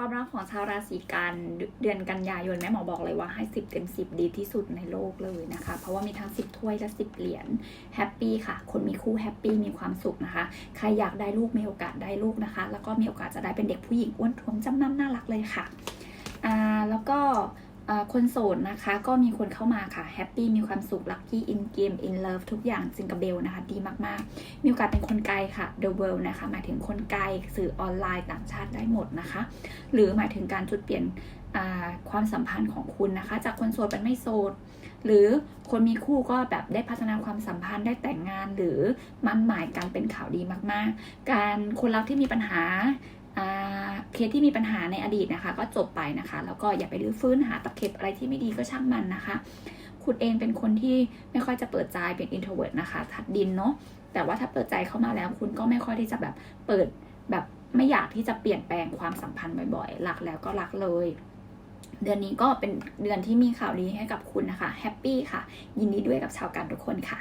ความรักของชาวราศีกันเดือนกันยายนแม่หมอบอกเลยว่าให้ 10 เต็ม 10 ดีที่สุดในโลกเลยนะคะ เพราะว่ามีทั้ง 10 ถ้วยและ 10 เหรียญแฮปปี้ค่ะ คนมีคู่แฮปปี้มีความสุขนะคะ ใครอยากได้ลูกมีโอกาสได้ลูกนะคะ แล้วก็มีโอกาสจะได้เป็นเด็กผู้หญิงอ้วนท้วมจำนำน่ารักเลยค่ะอ่าแล้วก็ คนโสดนะคะ ก็มีคนเข้ามาค่ะแฮปปี้มีความสุขลัคกี้อินเกมอินเลิฟทุกอย่างจิงกับเบลนะคะ ดีมากๆ มีโอกาสเป็นคนไกลค่ะ The World นะคะ หมายถึงคนไกลสื่อออนไลน์ต่างชาติได้หมดนะคะ หรือหมายถึงการจุดเปลี่ยนความสัมพันธ์ของคุณนะคะ จากคนโสดเป็นไม่โสดหรือคนมีคู่ก็แบบได้พัฒนาความสัมพันธ์ได้แต่งงานหรือมั่นหมายกันเป็นข่าวดีมากๆ การคนรักที่มีปัญหาา เคสที่มีปัญหาในอดีตนะคะ ก็จบไปนะคะ แล้วก็อย่าไปรื้อฟื้นหาตะเข็บอะไรที่ไม่ดีก็ช่างมันนะคะ คุณเองเป็นคนที่ไม่ค่อยจะเปิดใจเป็น introvert นะคะทัดดินเนาะแต่ว่าถ้าเปิดใจเข้ามาแล้วคุณก็ไม่ค่อยที่จะแบบเปิดแบบไม่อยากที่จะเปลี่ยนแปลงความสัมพันธ์บ่อยๆรักแล้วก็รักเลยเดือนนี้ก็เป็นเดือนที่มีข่าวดีให้กับคุณนะคะ แฮปปี้ค่ะ ยินดีด้วยกับชาวกันทุกคนค่ะ